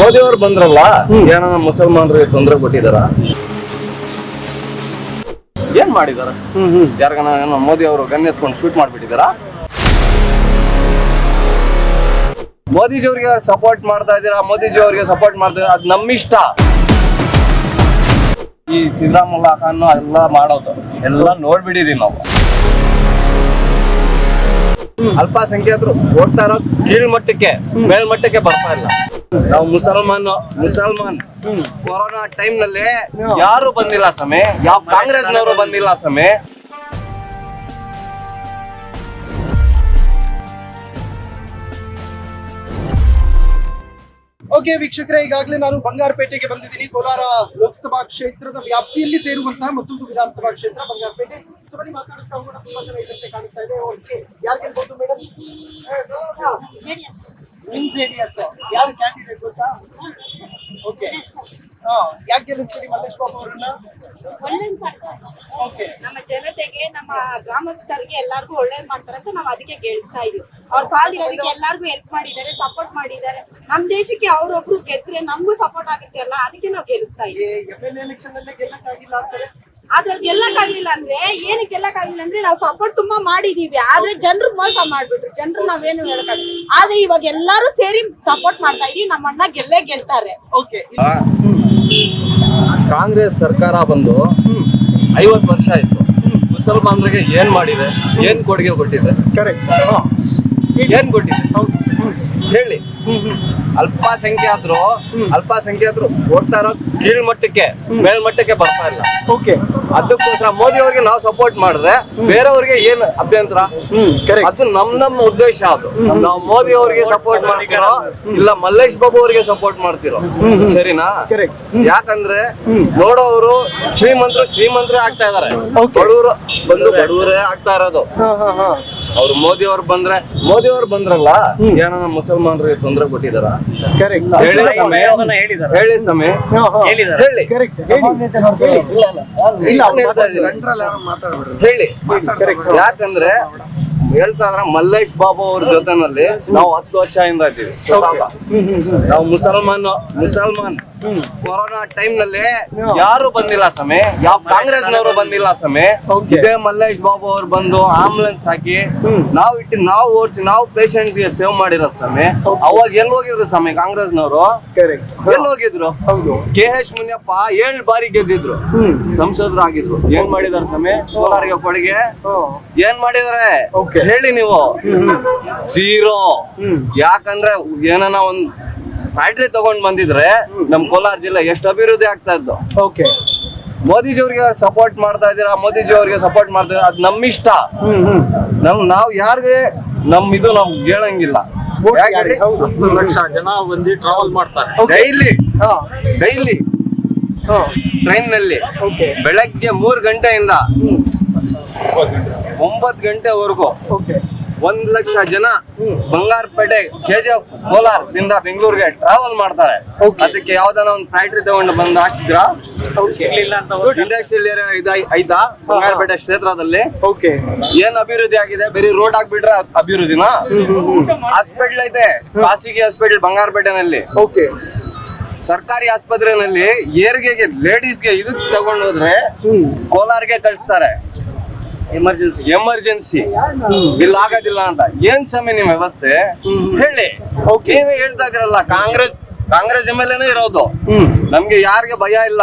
ಮೋದಿ ಅವ್ರು ಬಂದ್ರಲ್ಲ ಏನೋ ಮುಸಲ್ಮಾನರಿಗೆ ತೊಂದರೆ ಕೊಟ್ಟಿದಾರ? ಏನ್ ಮಾಡಿದಾರ? ಯಾರಿಗಾನ ಏನೋ ಮೋದಿ ಅವರು ಗನ್ ಎತ್ಕೊಂಡು ಶೂಟ್ ಮಾಡ್ಬಿಟ್ಟಿದಾರ? ಮೋದಿಜಿ ಅವ್ರಿಗೆ ಸಪೋರ್ಟ್ ಮಾಡ್ತಾ ಇದ್ದೀರಾ? ಮೋದಿಜಿ ಅವ್ರಿಗೆ ಸಪೋರ್ಟ್ ಮಾಡ್ತಾ ಅದ್ ನಮ್ಮ ನಮ್ಮಿಷ್ಟ. ಈ ಸಿದ್ದರಾಮಯ್ಯ ಖಾನ್ ಎಲ್ಲ ಮಾಡೋದು. ಎಲ್ಲ ನೋಡ್ಬಿಟ್ಟಿದೀವಿ ನಾವು. ಅಲ್ಪಸಂಖ್ಯಾತರು ಹೋಗ್ತಾ ಇರೋದು ಕೀಳ್ಮಟ್ಟಕ್ಕೆ ಮೇಲ್ಮಟ್ಟಕ್ಕೆ ಬರ್ತಾ ಇಲ್ಲ. ನಾವು ಮುಸಲ್ಮಾನ್ ಮುಸಲ್ಮಾನ್. ಕೊರೋನಾ ಟೈಮ್ನಲ್ಲಿ ಯಾರು ಬಂದಿಲ್ಲ ಸಮೆ ಯಾವ ಕಾಂಗ್ರೆಸ್ ನವರು ಬಂದಿಲ್ಲ ಸಮೆ ಓಕೆ ವೀಕ್ಷಕರೇ ಈಗಾಗಲೇ ನಾನು ಬಂಗಾರಪೇಟೆಗೆ ಬಂದಿದ್ದೀನಿ. ಕೋಲಾರ ಲೋಕಸಭಾ ಕ್ಷೇತ್ರದ ವ್ಯಾಪ್ತಿಯಲ್ಲಿ ಸೇರುವಂತಹ ಮತ್ತೊಂದು ವಿಧಾನಸಭಾ ಕ್ಷೇತ್ರ ಬಂಗಾರಪೇಟೆ. ಸೊ ಬನ್ನಿ ಮಾತಾಡಿಸ್ತಾ ಹೋಗೋಣ. ತುಂಬಾ ಜನ ಇದ್ದಂತೆ ಕಾಣಿಸ್ತಾ ಇದೆ. ಓಕೆ ಯಾರು ಗೆಲ್ಬಹುದು ಮೇಡಮ್ ನಿಮ್ ಜೆ ಡಿ ಎಸ್ ಯಾರು ಕ್ಯಾಂಡಿಡೇಟ್ ಗೊತ್ತಾ? ಓಕೆ ಹಾ ಯಾಕೆ ಗೆಲ್ಲಿಸ್ತೀರಿ ಮಲ್ಲೇಶ್ ಬಾಬು ಅವರನ್ನ? ಒಳ್ಳೆ. ಓಕೆ ನಮ್ಮ ಜನತೆಗೆ ನಮ್ಮ ಗ್ರಾಮಸ್ಥರಿಗೆ ಎಲ್ಲಾರ್ಗು ಒಳ್ಳೇದ್ ಮಾಡ್ತಾರೆ ಅಂತ ನಾವು ಅದಕ್ಕೆ ಗೆಲ್ತಾ ಇದೀವಿ. ಅವ್ರ ಸಾಲಿರೋದಕ್ಕೆ ಎಲ್ಲಾರ್ಗು ಹೆಲ್ಪ್ ಮಾಡಿದ್ದಾರೆ ಸಪೋರ್ಟ್ ಮಾಡಿದ್ದಾರೆ. ನಮ್ ದೇಶಕ್ಕೆ ಅವ್ರೊಬ್ರು ಗೆದ್ರೆ ನಮ್ಗೂ ಸಪೋರ್ಟ್ ಆಗುತ್ತೆ ಅಲ್ಲ ಅದಕ್ಕೆ ನಾವು ಗೆಲ್ಲಿಸ್ತಾ ಇದೀವಿ. ಎಂ ಎಲ್ ಎಲೆಕ್ಷನ್ ಅಲ್ಲೇ ಗೆಲ್ಲಕ್ಕಾಗಿಲ್ಲ ಅಂತಾರೆ. ಆದ್ರೆ ಗೆಲ್ಲಕ್ಕಾಗ್ಲಿಲ್ಲ ಅಂದ್ರೆ ಏನಕ್ಕೆ ಗೆಲ್ಲಕ್ಕಾಗ್ಲಿಲ್ಲ ಅಂದ್ರೆ ನಾವು ಸಪೋರ್ಟ್ ತುಂಬಾ ಮಾಡಿದೀವಿ. ಆದ್ರೆ ಜನರು ಮೋಸ ಮಾಡ್ಬಿಟ್ರು. ಜನರು ನಾವೇನು ಹೇಳಕ್ಕಾಗಿಲ್ಲ ಆದ್ರೆ ಇವಾಗ ಎಲ್ಲಾರು ಸೇರಿ ಸಪೋರ್ಟ್ ಮಾಡ್ತಾ ಇದೀವಿ. ನಮ್ಮಣ್ಣ ಗೆಲ್ಲೇ ಗೆಲ್ತಾರೆ. ಓಕೆ ಕಾಂಗ್ರೆಸ್ ಸರ್ಕಾರ ಬಂದು ಐವತ್ತು ವರ್ಷ ಆಯ್ತು. ಮುಸಲ್ಮಾನರಿಗೆ ಏನ್ ಮಾಡಿದೆ? ಏನ್ ಕೊಡುಗೆ ಕೊಟ್ಟಿದೆ? ಕರೆಕ್ಟ್ ಹಾ. ಏನ್ ಕೊಟ್ಟಿದೆ ಆದ್ರು ಹೇಳಿ ಅಲ್ಪಸಂಖ್ಯಾತರು ಅಲ್ಪಸಂಖ್ಯಾತರು ಹೋಗ್ತಾ ಇರೋ ಕೀಳ್ಮಟ್ಟಕ್ಕೆ ಮೇಲ್ಮಟ್ಟಕ್ಕೆ ಬರ್ತಾ ಇಲ್ಲ. ಓಕೆ ಅದಕ್ಕೋಸ್ಕರ ಮೋದಿ ಅವ್ರಿಗೆ ನಾವು ಸಪೋರ್ಟ್ ಮಾಡಿದ್ರೆ ಬೇರೆಯವ್ರಿಗೆ ಏನ್ ಅಭ್ಯಂತರ? ಅದು ನಮ್ ನಮ್ ಉದ್ದೇಶ ಅದು. ನಾವು ಮೋದಿ ಅವ್ರಿಗೆ ಸಪೋರ್ಟ್ ಮಾಡ್ತಿರೋ ಇಲ್ಲ ಮಲ್ಲೇಶ್ ಬಾಬು ಅವ್ರಿಗೆ ಸಪೋರ್ಟ್ ಮಾಡ್ತಿರೋ? ಸರಿನಾ? ಕರೆಕ್ಟ್ ಯಾಕಂದ್ರೆ ನೋಡೋರು ಶ್ರೀಮಂತರು ಶ್ರೀಮಂತರೇ ಆಗ್ತಾ ಇದಾರೆ. ಬಡವರು ಬಂದು ಬಡವರೇ ಆಗ್ತಾ ಇರೋದು. ಹಾ ಹಾ ಹಾ. ಅವ್ರು ಮೋದಿ ಅವ್ರು ಬಂದ್ರೆ ಮೋದಿ ಅವ್ರು ಬಂದ್ರಲ್ಲ ಏನೋ ಮುಸಲ್ಮಾನರಿಗೆ ತೊಂದರೆ ಕೊಟ್ಟಿದಾರ? ಕರೆಕ್ಟ್ ಹೇಳಿ ಸಮಯ. ಹೇಳಿ ಯಾಕಂದ್ರೆ ಹೇಳ್ತಾ ಇದ್ರ ಮಲ್ಲೇಶ್ ಬಾಬು ಅವ್ರ ಜೊತೆನಲ್ಲಿ ನಾವು ಹತ್ತು ವರ್ಷದಿಂದ ಇದ್ದೀವಿ. ನಾವು ಮುಸಲ್ಮಾನ್ ಮುಸಲ್ಮಾನ್. ಕೊರೋನಾ ಟೈಮ್ನಲ್ಲಿ ಯಾರು ಬಂದಿಲ್ಲ ಸಮೆ ಯಾವ ಕಾಂಗ್ರೆಸ್ ನವರು ಬಂದಿಲ್ಲ ಸ್ವಾಮಿ. ಇದೇ ಮಲ್ಲೇಶ್ ಬಾಬು ಅವ್ರು ಬಂದು ಆಂಬುಲೆನ್ಸ್ ಹಾಕಿ ನಾವ್ ಇಟ್ಟು ನಾವು ಓಡಿಸಿ ನಾವು ಪೇಷಂಟ್ಸ್ಗೆ ಸೇವ್ ಮಾಡಿರೋದು ಸಮೆ ಅವಾಗ ಎಲ್ಲಿ ಹೋಗಿದ್ರು ಸಮೆ ಕಾಂಗ್ರೆಸ್ ನವರು ಎಲ್ಲಿ ಹೋಗಿದ್ರು? ಹೌದು. ಕೆ ಎಚ್ ಮುನಿಯಪ್ಪ ಏಳು ಬಾರಿ ಗೆದ್ದಿದ್ರು. ಸಂಸದರು ಆಗಿದ್ರು. ಏನ್ ಮಾಡಿದಾರೆ ಸ್ವಾಮಿ? ಕೋಲಾರಿಗೆ ಕೊಡುಗೆ. ಏನ್ ಮಾಡಿದಾರೆ? ಹೇಳಿ ನೀವು. ಝೀರೋ ಯಾಕಂದ್ರೆ ಏನನ ಒಂದ್ ಫ್ಯಾಕ್ಟ್ರಿ ತಗೊಂಡ್ ಬಂದಿದ್ರೆ ನಮ್ ಕೋಲಾರ ಜಿಲ್ಲೆ ಎಷ್ಟು ಅಭಿವೃದ್ಧಿ ಆಗ್ತಾ ಇದ್ದು. ಓಕೆ ಮೋದಿಜಿ ಅವ್ರಿಗೆ ಸಪೋರ್ಟ್ ಮಾಡ್ತಾ ಇದೀರಾ ಮೋದಿಜಿ ಅವ್ರಿಗೆ ಸಪೋರ್ಟ್ ಮಾಡ್ತಾ ಇದ್ದೀರಾ? ಅದ್ ನಮ್ ಇಷ್ಟ. ನಮ್ ನಾವ್ ಯಾರಿಗೆ ನಮ್ ಇದು ನಾವು ಹೇಳಂಗಿಲ್ಲ. ಹತ್ತು ಲಕ್ಷ ಜನ ಬಂದು ಟ್ರಾವೆಲ್ ಮಾಡ್ತಾರೆ. ಡೈಲಿ ಹಾ. ಡೈಲಿ ಹಾ. ಟ್ರೈನ್ನಲ್ಲಿ ಓಕೆ ಬೆಳಗ್ಗೆ ಮೂರ್ ಗಂಟೆಯಿಂದ ಒಂಬತ್ತು ಒಂಬತ್ ಗಂಟೆವರೆಗೂ. ಓಕೆ ಒಂದ್ ಲಕ್ಷ ಜನ. ಬಂಗಾರಪೇಟೆ ಕೆಜಿಎಫ್ ಕೋಲಾರದಿಂದ ಬೆಂಗಳೂರಿಗೆ ಟ್ರಾವೆಲ್ ಮಾಡ್ತಾರೆ. ಅದಕ್ಕೆ ಯಾವ್ದಾನ ಒಂದ್ ಫ್ಯಾಕ್ಟ್ರಿ ತಗೊಂಡು ಬಂದು ಹಾಕಿದ್ರ? ಇಂಡಸ್ಟ್ರಿಯಲ್ ಏರಿಯಾ ಐದ? ಐತಾ ಬಂಗಾರಪೇಟೆ ಕ್ಷೇತ್ರದಲ್ಲಿ. ಓಕೆ ಏನ್ ಅಭಿವೃದ್ಧಿ ಆಗಿದೆ? ಬರೀ ರೋಡ್ ಹಾಕ್ಬಿಟ್ರೆ ಅಭಿವೃದ್ಧಿನ? ಹಾಸ್ಪಿಟಲ್ ಐತೆ. ಖಾಸಗಿ ಹಾಸ್ಪಿಟಲ್ ಬಂಗಾರಪೇಟೆನಲ್ಲಿ. ಓಕೆ ಸರ್ಕಾರಿ ಆಸ್ಪತ್ರೆನಲ್ಲಿ ಏರ್ಗೆಗೆ ಲೇಡೀಸ್ಗೆ ಇದು ತಗೊಂಡು ಹೋದ್ರೆ ಕೋಲಾರ್ಗೆ ಕಳಿಸ್ತಾರೆ. ಎಮರ್ಜೆನ್ಸಿ ಎಮರ್ಜೆನ್ಸಿ ಇಲ್ಲ ಆಗೋದಿಲ್ಲ ಅಂತ. ಏನ್ ಸಮಯ ನಿಮ್ ವ್ಯವಸ್ಥೆ? ಹೇಳಿ. ನೀವೇ ಹೇಳ್ತಾ ಇದ್ರಲ್ಲ ಕಾಂಗ್ರೆಸ್ ಕಾಂಗ್ರೆಸ್ ಎಂ ಎಲ್ ಎನೇ ಇರೋದು. ನಮ್ಗೆ ಯಾರಿಗೆ ಭಯ ಇಲ್ಲ.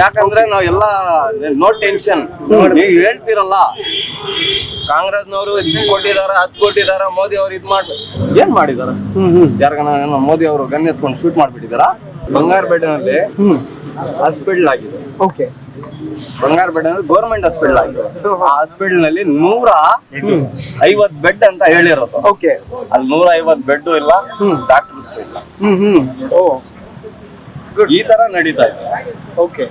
ಯಾಕಂದ್ರೆ ನಾವ್ ಎಲ್ಲಾ ನೋ ಟೆನ್ಷನ್ ನೀವು ಹೇಳ್ತಿರಲ್ಲ ಕಾಂಗ್ರೆಸ್ನವರು ಕೊಟ್ಟಿದಾರ ಹತ್ ಕೊಟ್ಟಿದಾರ ಮೋದಿ ಅವ್ರು ಇದ್ ಮಾಡ್ ಏನ್ ಮಾಡಿದಾರ? ಏನೋ ಮೋದಿ ಅವರು ಗನ್ ಎತ್ಕೊಂಡು ಶೂಟ್ ಮಾಡ್ಬಿಟ್ಟಿದಾರ? ಬಂಗಾರಪೇಟೆನಲ್ಲಿ ಹಾಸ್ಪಿಟಲ್ ಆಗಿದೆ. ಓಕೆ ಬಂಗಾರಪೇಟೆನಲ್ಲಿ ಗೌರ್ಮೆಂಟ್ ಹಾಸ್ಪಿಟಲ್ ಆಗಿದೆ. ಆ ಹಾಸ್ಪಿಟಲ್ನಲ್ಲಿ ನೂರ ಐವತ್ ಬೆಡ್ ಅಂತ ಹೇಳಿರೋದು. ಓಕೆ ಅಲ್ಲಿ ನೂರ ಐವತ್ ಬೆಡ್ ಇಲ್ಲ. ಡಾಕ್ಟರ್ಸ್ ಇಲ್ಲ. ಹ್ಮ್ ಹ್ಮ್. ಓ. ಈ ತರ ನಡೀತಾ ಇದೆ. ಓಕೆ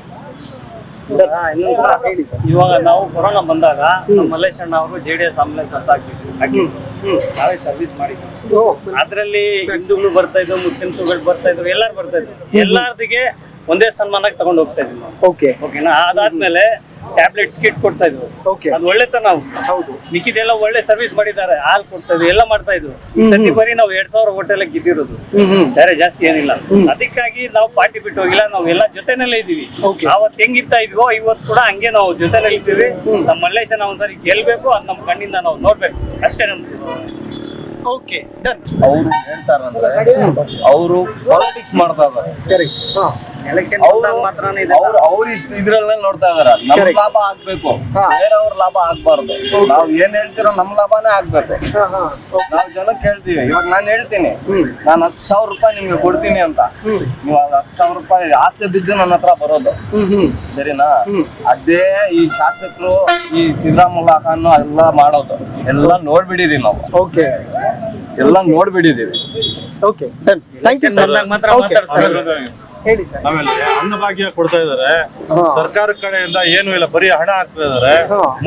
ಹೇಳಿ ಸರ್. ಇವಾಗ ನಾವು ಕೊರೋನಾ ಬಂದಾಗ ನಮ್ಮ ಮಲ್ಲೇಶ್ ಅಣ್ಣ ಅವರು ಜೆ ಡಿ ಎಸ್ ಆಂಬುಲೆನ್ಸ್ ಅಂತ ಹಾಕಿದ್ರು. ನಾವೇ ಸರ್ವಿಸ್ ಮಾಡಿದ್ವಿ. ಅದ್ರಲ್ಲಿ ಹಿಂದೂಗಳು ಬರ್ತಾ ಇದ್ರು ಮುಸ್ಲಿಮ್ಸ್ಗಳು ಬರ್ತಾ ಇದ್ರು ಎಲ್ಲಾರು ಬರ್ತಾ ಇದ್ರು. ಎಲ್ಲಾರ್ದಿಗೆ ಒಂದೇ ಸನ್ಮಾನಕ್ಕೆ ತಗೊಂಡು ಹೋಗ್ತಾ ಇದ್ವಿ ನಾವು. ಓಕೆ ಓಕೆನಾ ಅದಾದ್ಮೇಲೆ ಟ್ಯಾಬ್ಲೆಟ್ಸ್ ಕಿಟ್ ಕೊಡ್ತಾ ಇದ್ರು Okay. ಅದು ಒಳ್ಳೆತನ. ಹೌದು. ಮಿಕ್ಕಿದೆಲ್ಲ ಒಳ್ಳೆ ಸರ್ವಿಸ್ ಮಾಡಿದ್ದಾರೆ. ಹಾಲ್ ಕೊಡ್ತಾ ಇದ್ರು ಎಲ್ಲ ಮಾಡ್ತಾ ಇದ್ರು ಸತಿ ಬರೀ ನಾವು ಎರಡ್ ಸಾವಿರ ಹೋಟೆಲ್ ಗಿದ್ದಿರೋದು. ಬೇರೆ ಜಾಸ್ತಿ ಏನಿಲ್ಲ. ಅದಕ್ಕಾಗಿ ನಾವು ಪಾರ್ಟಿ ಬಿಟ್ಟು ಹೋಗಿಲ್ಲ. ನಾವು ಎಲ್ಲ ಜೊತೆನಲ್ಲೇ ಇದೀವಿ Okay. ಅವತ್ತು ಹೆಂಗಿರ್ತಾ ಇದ್ವೋ ಇವತ್ ಕೂಡ ಹಂಗೆ ನಾವು ಜೊತೆನಲ್ಲಿ ಇದ್ದೀವಿ. ನಮ್ಮ ಮಲ್ಲೇಶನ ಒಂದ್ಸರಿ ಗೆಲ್ಬೇಕು ಅದ್ ನಮ್ಮ ಕಣ್ಣಿಂದ ನಾವು ನೋಡ್ಬೇಕು. ಅಷ್ಟೇ ನಮ್ದು. ಓಕೆ ಡನ್ ಅವರು ಹೇಳ್ತಾರಂದ್ರೆ ಅವರು ಪಾಲಿಟಿಕ್ಸ್ ಮಾಡ್ತಾ ಇದ್ದಾರೆ. ಸರಿ ಹಾ. ಎಲೆಕ್ಷನ್ ಅವ್ರು ಮಾತ್ರನೇ ಅವ್ರು ಅವ್ರು ಇಷ್ಟ ಇದ್ರಲ್ಲೇ ನೋಡ್ತಾ ಇದಾರ. ನಮ್ ಲಾಭ ಆಗ್ಬೇಕು. ಹಾ. ಬೇರೆಯವ್ರ ಲಾಭ ಆಗ್ಬಾರ್ದು. ನಾವ್ ಏನ್ ಹೇಳ್ತಿರೋ ನಮ್ ಲಾಭನೇ ಆಗ್ಬೇಕು. ನಾವ್ ಜನಕ್ಕೆ ಹೇಳ್ತೀವಿ. ಇವಾಗ ನಾನ್ ಹೇಳ್ತೀನಿ. ನಾನ್ ಹತ್ತು ಸಾವಿರ ರೂಪಾಯಿ ನಿಮ್ಗೆ ಕೊಡ್ತೀನಿ ಅಂತ. ನೀವು ಹತ್ತು ಸಾವಿರ ರೂಪಾಯಿ ಆಸೆ ಬಿದ್ದು ನನ್ನ ಹತ್ರ ಬರೋದು. ಸರಿನಾ. ಅದೇ ಈ ಶಾಸಕರು ಈ ಸಿದ್ದರಾಮಯ್ಯ ಖಾನ್ ಎಲ್ಲ ಮಾಡೋದು. ಎಲ್ಲ ನೋಡ್ಬಿಡಿದೀವಿ ನಾವು. ಓಕೆ ಎಲ್ಲ ನೋಡ್ಬಿಡಿದೀವಿ ಓಕೆ ಥ್ಯಾಂಕ್ ಯು ಸರ್ ಮಾತ್ರ. ಹೇಳಿ ಸರ್. ಆಮೇಲೆ ಅನ್ನಭಾಗ್ಯ ಕೊಡ್ತಾ ಇದಾರೆ. ಸರ್ಕಾರ ಕಡೆಯಿಂದ ಏನು ಇಲ್ಲ ಬರೀ ಹಣ ಹಾಕ್ತಾ ಇದಾರೆ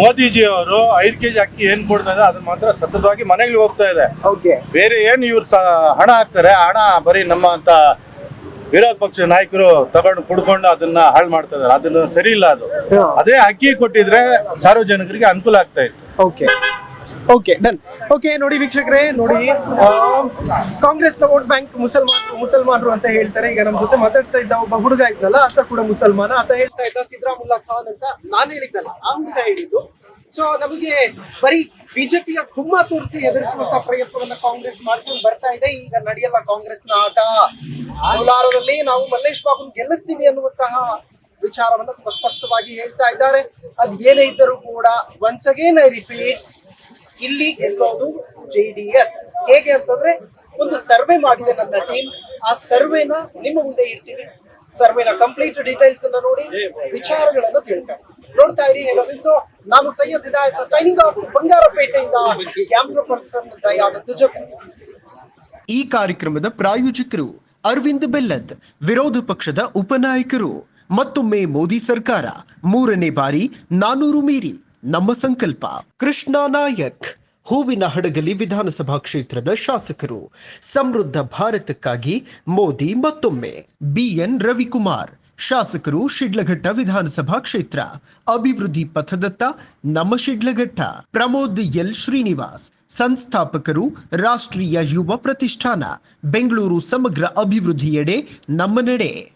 ಮೋದಿಜಿ ಅವರು ಐದ್ ಕೆಜಿ ಅಕ್ಕಿ ಏನ್ ಕೊಡ್ತಾ ಇದ್ದಾರೆ ಅದನ್ನ ಮಾತ್ರ ಸತತವಾಗಿ ಮನೆಗೆ ಹೋಗ್ತಾ ಇದೆ. ಬೇರೆ ಏನ್ ಇವ್ರು ಹಣ ಹಾಕ್ತಾರೆ ಹಣ ಬರೀ ನಮ್ಮ ಅಂತ ವಿರೋಧ ಪಕ್ಷ ನಾಯಕರು ತಗೊಂಡು ಕುಡ್ಕೊಂಡು ಅದನ್ನ ಹಾಳು ಮಾಡ್ತಾ ಇದಾರೆ ಅದನ್ನ ಸರಿ ಇಲ್ಲ ಅದು. ಅದೇ ಅಕ್ಕಿ ಕೊಟ್ಟಿದ್ರೆ ಸಾರ್ವಜನಿಕರಿಗೆ ಅನುಕೂಲ ಆಗ್ತಾ ಇತ್ತು. ಓಕೆ ಡನ್ ಓಕೆ ನೋಡಿ ವೀಕ್ಷಕರೇ, ನೋಡಿ ಕಾಂಗ್ರೆಸ್ನ ವೋಟ್ ಬ್ಯಾಂಕ್ ಮುಸಲ್ಮಾನರು ಮುಸಲ್ಮಾನರು ಅಂತ ಹೇಳ್ತಾರೆ. ಈಗ ನಮ್ಮ ಜೊತೆ ಮಾತಾಡ್ತಾ ಇದ್ದ ಒಬ್ಬ ಹುಡುಗ ಇದ್ನಲ್ಲ, ಆತ ಕೂಡ ಮುಸಲ್ಮಾನ. ಆತ ಹೇಳ್ತಾ ಇದ್ದ ಸಿದ್ದರಾಮುಲ್ಲಾ ಖಾನ್ ಅಂತ ನಾನು ಹೇಳಿದ್ದಲ್ಲ, ಆ ಹೇಳಿದ್ದು. ಸೊ ನಮಗೆ ಬರೀ ಬಿಜೆಪಿಯ ಕುಮ್ಮ ತೋರಿಸಿ ಎದುರಿಸುವಂತ ಪ್ರಯತ್ನವನ್ನ ಕಾಂಗ್ರೆಸ್ ಮಾಡ್ಕೊಂಡು ಬರ್ತಾ ಇದೆ. ಈಗ ನಡೆಯಲ್ಲ ಕಾಂಗ್ರೆಸ್ನ ಆಟ. ಕೋಲಾರದಲ್ಲಿ ನಾವು ಮಲ್ಲೇಶ್ ಬಾಬುನ್ ಗೆಲ್ಲಿಸ್ತೀವಿ ಅನ್ನುವಂತಹ ವಿಚಾರವನ್ನ ತುಂಬಾ ಸ್ಪಷ್ಟವಾಗಿ ಹೇಳ್ತಾ ಇದ್ದಾರೆ. ಅದ್ ಏನೇ ಇದ್ದರೂ ಕೂಡ ಒನ್ಸ್ ಅಗೇನ್ ಐ ರಿಪೀಟ್ ಇಲ್ಲಿ ಗೆಲ್ಲೋದು ಜೆ ಡಿ ಎಸ್ ಹೇಗೆ ಅಂತಂದ್ರೆ ಒಂದು ಸರ್ವೆ ಮಾಡಿದೆ ನನ್ನ ಟೀಮ್ ಆ ಸರ್ವೆನ ನಿಮ್ಮ ಮುಂದೆ ಇಡ್ತೀವಿ ಸರ್ವೆನ ಕಂಪ್ಲೀಟ್ ಡೀಟೇಲ್ಸ್ ಅನ್ನ ನೋಡಿ, ವಿಚಾರಗಳನ್ನ ತಿಳ್ಕೊಂಡು ನೋಡ್ತಾ ಇರಿ ಹೇಳೋದಿದ್ದು ನಾನು ಸೈಯದ್ ಹಿದಾಯತ್ ಸೈನಿಂಗ್ ಆಫ್ ಬಂಗಾರಪೇಟೆಯಿಂದ ಕ್ಯಾಮ್ರಾ ಪರ್ಸನ್ ದಯಾನಂದ ಜೊತೆ ಈ ಕಾರ್ಯಕ್ರಮದ ಪ್ರಾಯೋಜಕರು ಅರವಿಂದ್ ಬೆಲ್ಲದ್, ವಿರೋಧ ಪಕ್ಷದ ಉಪನಾಯಕರು. ಮತ್ತೊಮ್ಮೆ ಮೋದಿ ಸರ್ಕಾರ ಮೂರನೇ ಬಾರಿ ನಾನೂರು ಮೀರಿ. ನಮ್ಮ ಸಂಕಲ್ಪ. ಕೃಷ್ಣ ನಾಯಕ್, ಹೂವಿನ ಹಡಗಲಿ ವಿಧಾನಸಭಾ ಕ್ಷೇತ್ರದ ಶಾಸಕರು. ಸಮೃದ್ಧ ಭಾರತಕ್ಕಾಗಿ ಮೋದಿ ಮತ್ತೊಮ್ಮೆ. ಬಿಎನ್ ರವಿಕುಮಾರ್, ಶಾಸಕರು ಶಿಡ್ಲಘಟ್ಟ ವಿಧಾನಸಭಾ ಕ್ಷೇತ್ರ. ಅಭಿವೃದ್ಧಿ ಪಥದತ್ತ ನಮ್ಮ ಶಿಡ್ಲಘಟ್ಟ. ಪ್ರಮೋದ್ ಎಲ್ ಶ್ರೀನಿವಾಸ್, ಸಂಸ್ಥಾಪಕರು ರಾಷ್ಟ್ರೀಯ ಯುವ ಪ್ರತಿಷ್ಠಾನ. ಬೆಂಗಳೂರು ಸಮಗ್ರ ಅಭಿವೃದ್ಧಿಯೆಡೆ ನಮ್ಮ ನಡೆ.